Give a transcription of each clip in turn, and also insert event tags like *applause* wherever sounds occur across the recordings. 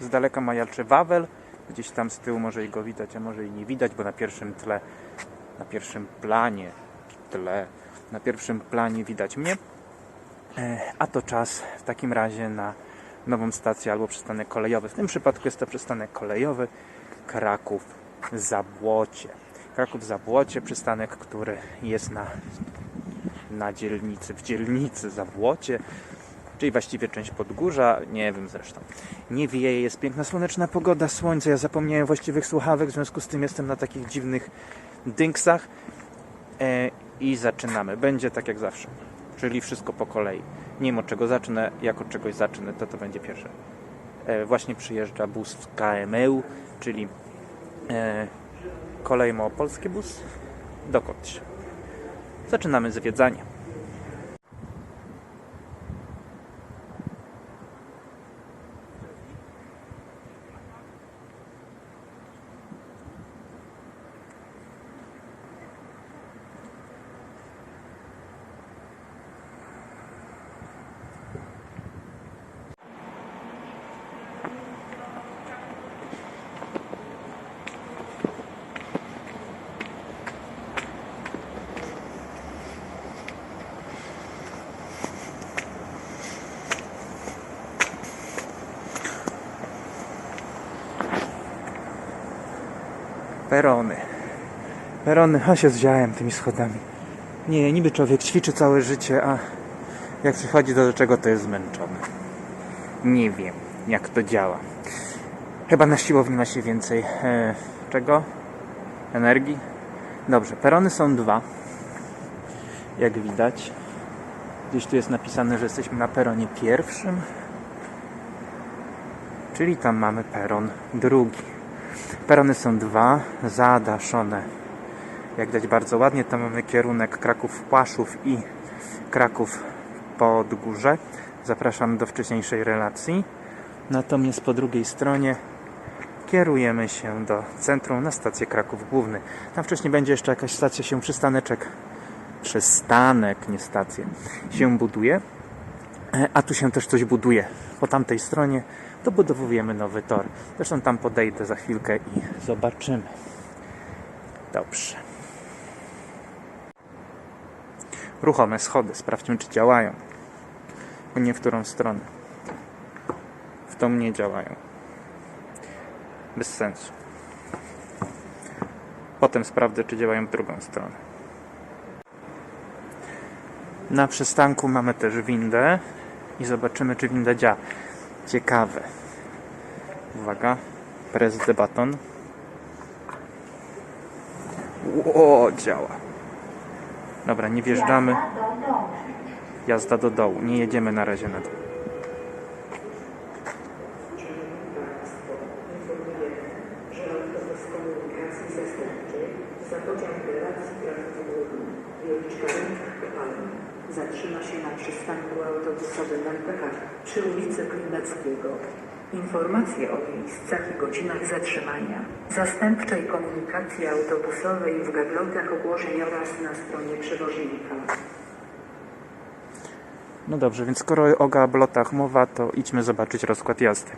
Z daleka majaczy Wawel. Gdzieś tam z tyłu może i go widać, a może i nie widać, bo na pierwszym tle, na pierwszym planie, tle, na pierwszym planie widać mnie. E, A to czas w takim razie na nową stację albo przystanek kolejowy. W tym przypadku jest to przystanek kolejowy Kraków Zabłocie. Kraków Zabłocie, przystanek, który jest na, na dzielnicy, w dzielnicy Zabłocie, czyli właściwie część Podgórza, nie wiem zresztą. Nie wieje, jest piękna słoneczna pogoda, słońce, ja zapomniałem właściwych słuchawek, w związku z tym jestem na takich dziwnych dynksach e, i zaczynamy. Będzie tak jak zawsze, czyli wszystko po kolei. Nie wiem od czego zacznę, jak od czegoś zacznę, to to będzie pierwsze. E, właśnie przyjeżdża bus w KMU, czyli e, kolej małopolski bus do Kotyś. Zaczynamy zwiedzanie. Perony. Perony, a się zdziałem tymi schodami. Nie, niby człowiek ćwiczy całe życie, a jak przychodzi do czego, to jest zmęczony. Nie wiem, jak to działa. Chyba na siłowni ma się więcej e, czego? Energii? Dobrze, perony są dwa. Jak widać. Gdzieś tu jest napisane, że jesteśmy na peronie pierwszym. Czyli tam mamy peron drugi. Perony są dwa, zadaszone. Jak widać bardzo ładnie, tam mamy kierunek Kraków-Płaszów i Kraków-Podgórze. Zapraszam do wcześniejszej relacji. Natomiast po drugiej stronie kierujemy się do centrum na stację Kraków Główny. Tam wcześniej będzie jeszcze jakaś stacja się przystaneczek, przystanek, nie stację, się buduje. E, A tu się też coś buduje. Po tamtej stronie dobudowujemy nowy tor. Zresztą tam podejdę za chwilkę i zobaczymy. Dobrze. Ruchome schody. Sprawdźmy, czy działają. Nie w którą stronę. W tą nie działają. Bez sensu. Potem sprawdzę, czy działają w drugą stronę. Na przystanku mamy też windę i zobaczymy, czy winda działa. Ciekawe. Uwaga. Press the button. Działa. Dobra, nie wjeżdżamy. Jazda do dołu. Nie jedziemy na razie na dół. że autobus komunikacji zastępczej za pociąg relacji Kraków-Główny Wieliczka Rękach Kopalni zatrzyma się na przystanku autobusowym MPK przy ulicy Klineckiego. Informacje o miejscach i godzinach zatrzymania, zastępczej komunikacji autobusowej w gablotach ogłoszeń oraz na stronie przewoźnika. No dobrze, więc skoro o gablotach mowa, to idźmy zobaczyć rozkład jazdy.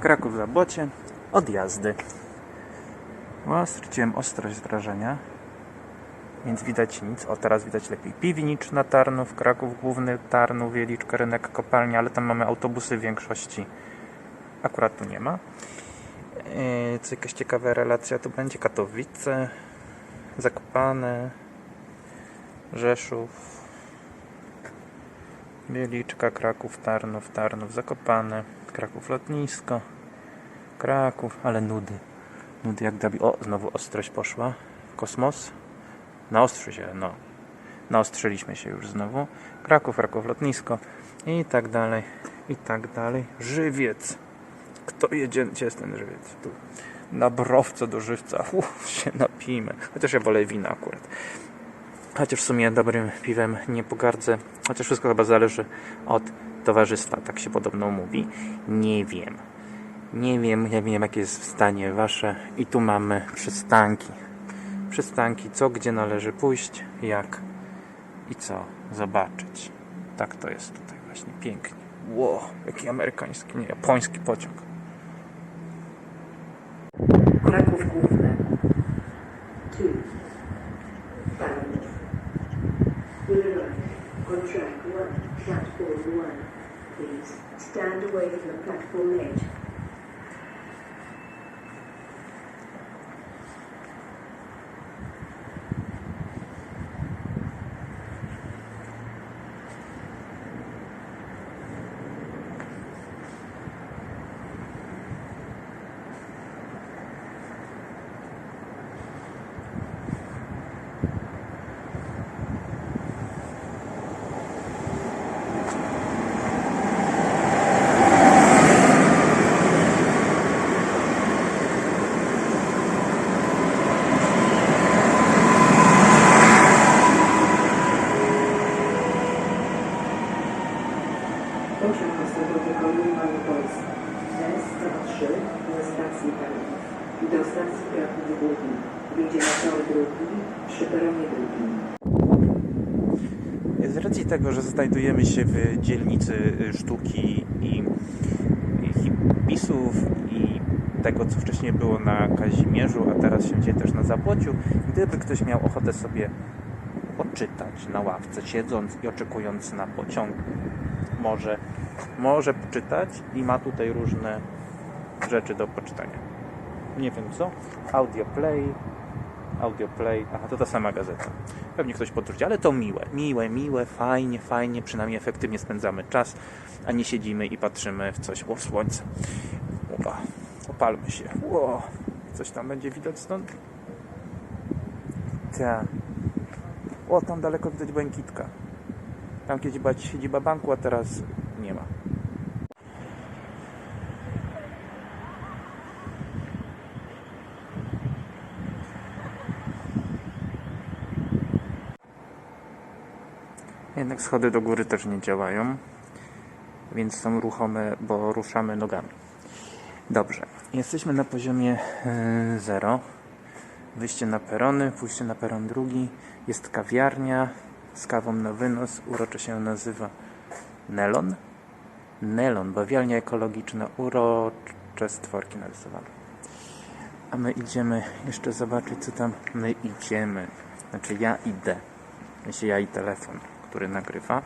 Kraków Zabocie, od jazdy. O, straciłem ostrość wrażenia, więc widać nic. O, teraz widać lepiej. Piwniczna Tarnów, Kraków Główny Tarnów, Wieliczka, Rynek Kopalnia, ale tam mamy autobusy w większości. Akurat tu nie ma. Yy, co jakaś ciekawa relacja, tu będzie Katowice, Zakopane, Rzeszów, Wieliczka, Kraków, Tarnów, Tarnów, Zakopane, Kraków Lotnisko, Kraków, ale nudy. Nudy jak dabi. O, znowu ostrość poszła. Kosmos. Naostrzy się, no. Naostrzyliśmy się już znowu. Kraków, Kraków Lotnisko i tak dalej, i tak dalej. Żywiec. Kto jedzie? Gdzie jest ten żywiec? Tu. Na browce do żywca. Uff, się napijmy. Chociaż ja wolę wina akurat. Chociaż w sumie dobrym piwem nie pogardzę. Chociaż wszystko chyba zależy od towarzystwa, tak się podobno mówi. Nie wiem. Nie wiem, ja wiem jakie jest stanie wasze. I tu mamy przystanki. Przystanki, co gdzie należy pójść, jak i co zobaczyć. Tak to jest tutaj Właśnie, pięknie. Ło, jaki amerykański, nie, japoński pociąg. Kraków Główny. 2. Bound. Deliver. On track 1, platform 1. Please stand away from the platform edge. Pociąg osobowy kolei Małopolska. S-103 ze stacji Karłów. Do stacji Kraków Główny. Wjedzie na tor drugi przy peronie drugim. Z racji tego, że znajdujemy się w dzielnicy y, sztuki i, i hipisów i tego, co wcześniej było na Kazimierzu, a teraz się dzieje też na Zapłociu, gdyby ktoś miał ochotę sobie poczytać na ławce, siedząc i oczekując na pociąg, może, może poczytać i ma tutaj różne rzeczy do poczytania. Nie wiem co. Audio play, audio play, aha, to ta sama gazeta. Pewnie ktoś potróci, ale to miłe, miłe, miłe, fajnie, fajnie, przynajmniej efektywnie spędzamy czas, a nie siedzimy i patrzymy w coś, o w słońce. Opa, opalmy się. Ło, coś tam będzie widać stąd? Ta. O, tam daleko widać błękitka. Tam kiedyś była siedziba banku, a teraz nie ma. Schody do góry też nie działają, więc są ruchome, bo ruszamy nogami. Dobrze, jesteśmy na poziomie 0. Wyjście na perony, pójście na peron drugi. Jest kawiarnia z kawą na wynos. Urocze się nazywa Nelon. Nelon, bawialnia ekologiczna, urocze stworki narysowane. A my idziemy jeszcze zobaczyć, co tam my idziemy. Znaczy ja idę. Jeśli ja i telefon, który nagrywa.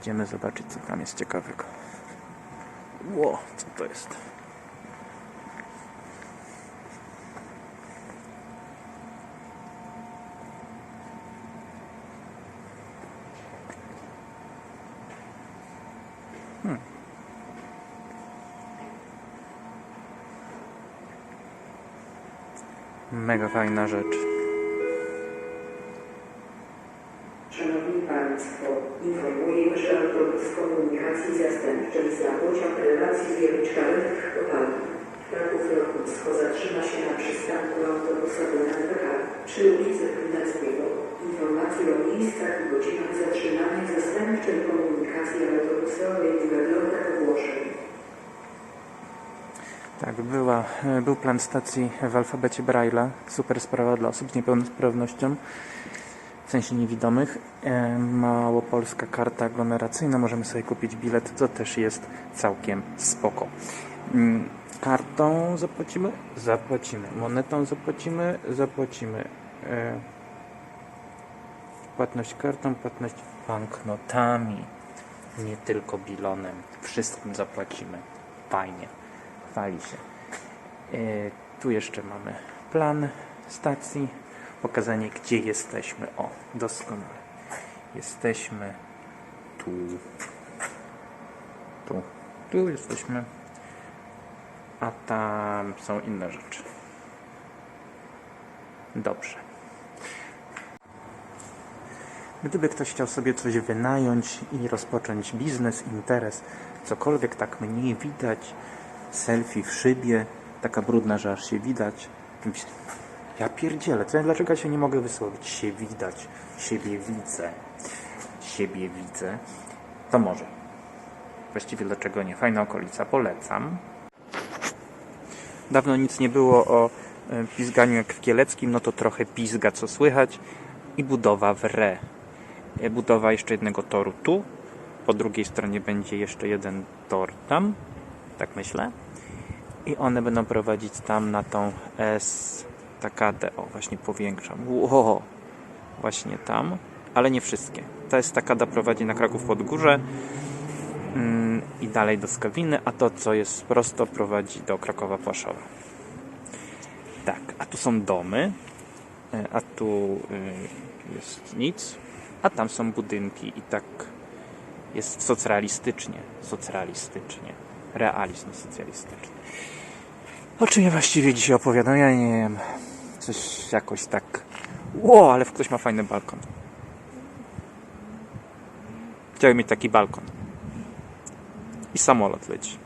Idziemy zobaczyć, co tam jest ciekawego. Ło, co to jest? Mega fajna rzecz. Państwo, informuję, że autobus komunikacji zastępczej za pociąg relacji Wieliczka-Rynk Kopalni Kraków Lotnisko zatrzyma się na przystanku autobusowym MPK przy ulicy Kryneckiego. Informacje o miejscach i godzinach zatrzymania zastępczej komunikacji autobusowej wedle tak ogłoszeń. Tak, była, e, był plan stacji w alfabecie Braille'a. Super sprawa dla osób z niepełnosprawnością, w sensie niewidomych. E, Małopolska karta aglomeracyjna, możemy sobie kupić bilet, co też jest całkiem spoko. Mm, Kartą zapłacimy? Zapłacimy. Monetą zapłacimy? Zapłacimy. E, Płatność kartą, płatność banknotami, nie tylko bilonem. Wszystkim zapłacimy. Fajnie. Chwali się. E, tu jeszcze mamy plan stacji, pokazanie gdzie jesteśmy. O, doskonale. Jesteśmy tu. Tu. Tu jesteśmy. A tam są inne rzeczy. Dobrze. Gdyby ktoś chciał sobie coś wynająć i rozpocząć biznes, interes, cokolwiek tak mniej widać, selfie w szybie, taka brudna, że aż się widać. Ja pierdzielę, ja dlaczego ja się nie mogę wysłowić? Się widać, siebie widzę, siebie widzę. To może. Właściwie dlaczego nie? Fajna okolica, polecam. Dawno nic nie było o e, pizganiu jak w Kieleckim, no to trochę pizga, co słychać. I budowa w re. E, Budowa jeszcze jednego toru tu Po drugiej stronie będzie jeszcze jeden tor tam, tak myślę. I one będą prowadzić tam na tą estakadę. O, właśnie powiększam. Ło, właśnie tam, ale nie wszystkie. Ta estakada prowadzi na Kraków Podgórze mm, i dalej do Skawiny, a to, co jest prosto, prowadzi do Krakowa Płaszowa. Tak, a tu są domy, e, a tu y, jest nic, a tam są budynki i tak jest socrealistycznie, socrealistycznie, realizm socjalistyczny. O czym ja właściwie dzisiaj opowiadam? Ja nie wiem. Coś jakoś tak. Ło, ale ktoś ma fajny balkon. Chciałem mieć taki balkon. I samolot leci.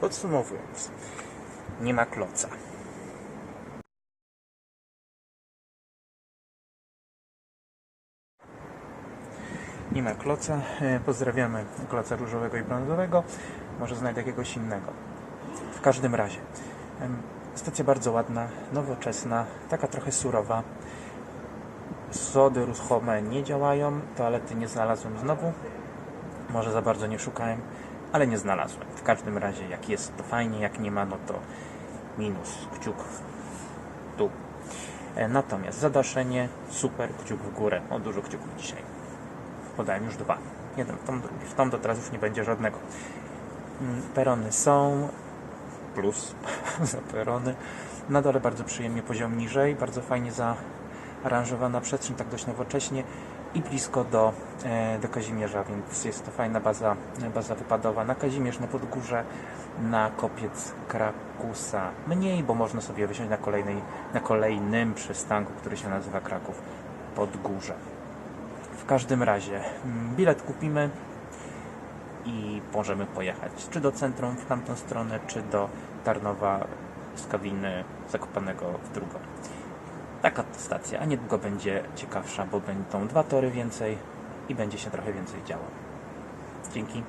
Podsumowując, nie ma kloca. Nie ma kloca. E, Pozdrawiamy kloca różowego i brązowego. Może znajdę jakiegoś innego. W każdym razie, stacja bardzo ładna, nowoczesna, taka trochę surowa. Sody ruchome nie działają, toalety nie znalazłem znowu. Może za bardzo nie szukałem, ale nie znalazłem. W każdym razie, jak jest, to fajnie, jak nie ma, no to minus, kciuk w dół. E, Natomiast zadaszenie, super, kciuk w górę. O, dużo kciuków dzisiaj. Podałem już dwa. Jeden w tą, drugi w tą, to teraz już nie będzie żadnego. Mm, Perony są, plus *laughs* za perony. Na dole bardzo przyjemnie, poziom niżej, bardzo fajnie zaaranżowana przestrzeń, tak dość nowocześnie i blisko do, e, do Kazimierza, więc jest to fajna baza, baza wypadowa na Kazimierz, na Podgórze, na kopiec Krakusa mniej, bo można sobie wysiąść na, kolejnej, na kolejnym przystanku, który się nazywa Kraków Podgórze. W każdym razie mm, bilet kupimy i możemy pojechać czy do centrum w tamtą stronę, czy do Tarnowa z kabiny Zakopanego w drugą. Taka stacja, a niedługo będzie ciekawsza, bo będą dwa tory więcej i będzie się trochę więcej działo. Dzięki.